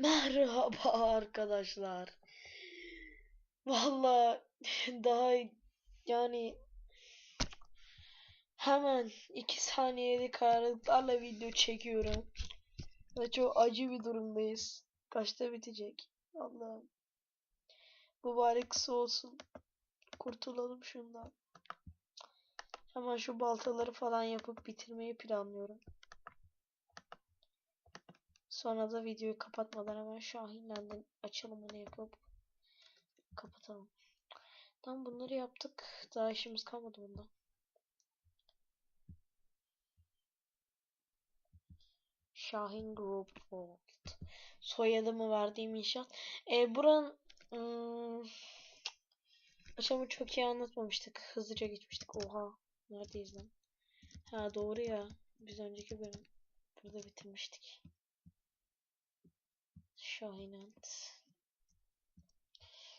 Merhaba arkadaşlar. Valla daha yani hemen 2 saniyelik aralıklarla video çekiyorum. Ve çok acı bir durumdayız. Kaçta bitecek? Allah'ım. Mübarek kısa olsun. Kurtulalım şundan. Hemen şu baltaları falan yapıp bitirmeyi planlıyorum. Sonra da videoyu kapatmadan hemen Şahin'den açılımını yapıp kapatalım. Tam bunları yaptık. Daha işimiz kalmadı bunda. Şahin Group World. Soyadımı verdiğim inşaat. E, buranın ım, aşamı çok iyi anlatmamıştık. Hızlıca geçmiştik. Oha. Neredeyiz lan? Ha doğru ya. Biz önceki bölüm burada bitirmiştik. Şahinant.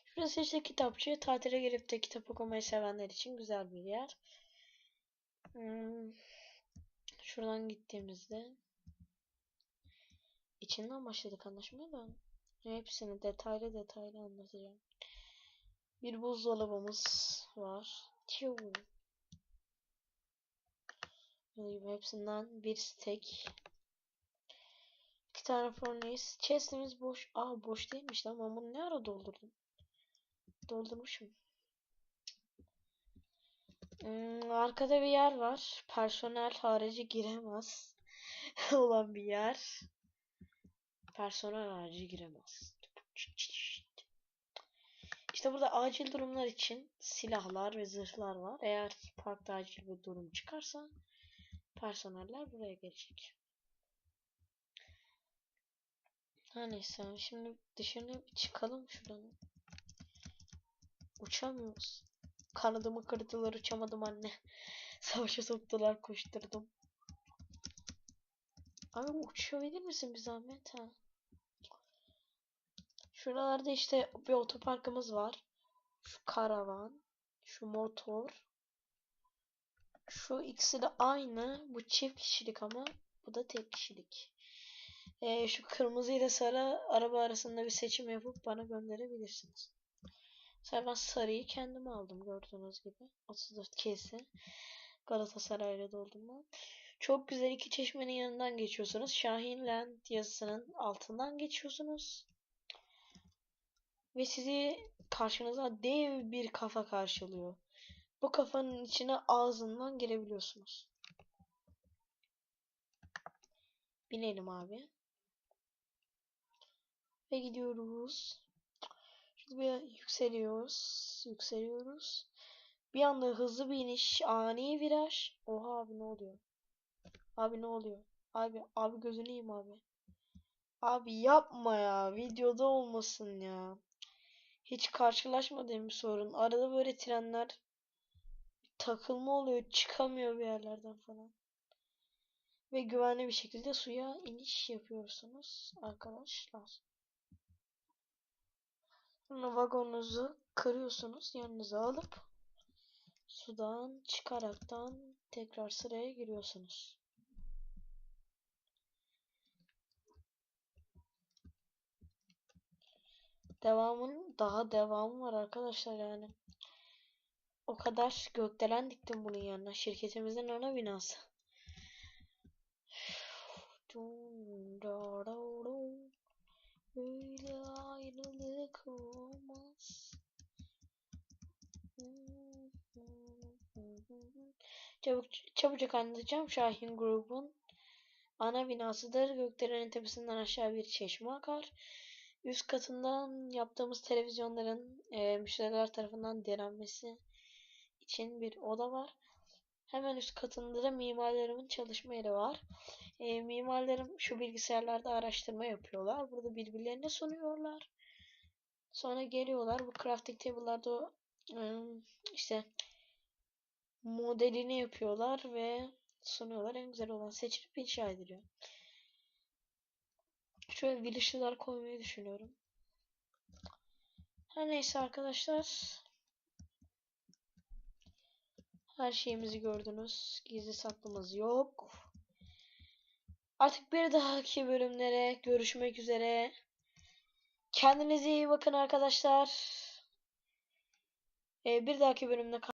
Şurası işte kitapçı. Tatile gelip de kitap okumayı sevenler için güzel bir yer. Hmm. Şuradan gittiğimizde içinden başladık anlaşmaya da hepsini detaylı detaylı anlatacağım. Bir buzdolabımız var. Tiu. Hepsinden bir steak. İki tane furnace. Chest'imiz boş. Aa boş değilmiş lan. Ben bunu ne ara doldurdum? Doldurmuşum. Hmm, arkada bir yer var. Personel harici giremez. olan bir yer. Personel harici giremez. İşte burada acil durumlar için silahlar ve zırhlar var. Eğer parkta acil bir durum çıkarsa personeller buraya gelecek. Her neyse şimdi dışarı çıkalım şuradan. Uçamıyoruz. Kanadımı kırdılar uçamadım anne. Savaşa soktular koşturdum. Abi uçabilir misin bir zahmet ha? Şuralarda işte bir otoparkımız var. Şu karavan. Şu motor. Şu ikisi de aynı. Bu çift kişilik ama bu da tek kişilik. Ee, şu kırmızı ile sarı araba arasında bir seçim yapıp bana gönderebilirsiniz. Mesela ben sarıyı kendim aldım gördüğünüz gibi. 34 kese. Galatasaray'la doldum ben. Çok güzel iki çeşmenin yanından geçiyorsunuz. Şahin Land yazısının altından geçiyorsunuz. Ve sizi karşınıza dev bir kafa karşılıyor. Bu kafanın içine ağzından girebiliyorsunuz. Binelim abi. Ve gidiyoruz. Şimdi bir yükseliyoruz. Yükseliyoruz. Bir anda hızlı bir iniş. Ani viraj. Oha abi ne oluyor? Abi ne oluyor? Abi abi gözünü yiyeyim abi. Abi yapma ya. Videoda olmasın ya. Hiç karşılaşmadığım bir sorun. Arada böyle trenler takılma oluyor. Çıkamıyor bir yerlerden falan. Ve güvenli bir şekilde suya iniş yapıyorsunuz arkadaşlar. Sonra vagonunuzu kırıyorsunuz. Yanınıza alıp sudan çıkaraktan tekrar sıraya giriyorsunuz. Devamın daha devamı var arkadaşlar yani. O kadar gökdelen diktim bunun yanına. Şirketimizin ana binası. Çabuk, çabucak anlatacağım. Şahin grubun ana binasıdır. Gökdelenin tepesinden aşağı bir çeşme akar. Üst katından yaptığımız televizyonların e, müşteriler tarafından denenmesi için bir oda var. Hemen üst katında da mimarlarımın çalışma yeri var. E, mimarlarım şu bilgisayarlarda araştırma yapıyorlar. Burada birbirlerine sunuyorlar. Sonra geliyorlar bu crafting table'larda ıı, işte modelini yapıyorlar ve sunuyorlar. En güzel olan seçilip inşa ediliyor. Şöyle village'lar koymayı düşünüyorum. Her neyse arkadaşlar. Her şeyimizi gördünüz. Gizli saklımız yok. Artık bir dahaki bölümlere görüşmek üzere. Kendinize iyi bakın arkadaşlar. Ee, bir dahaki bölümde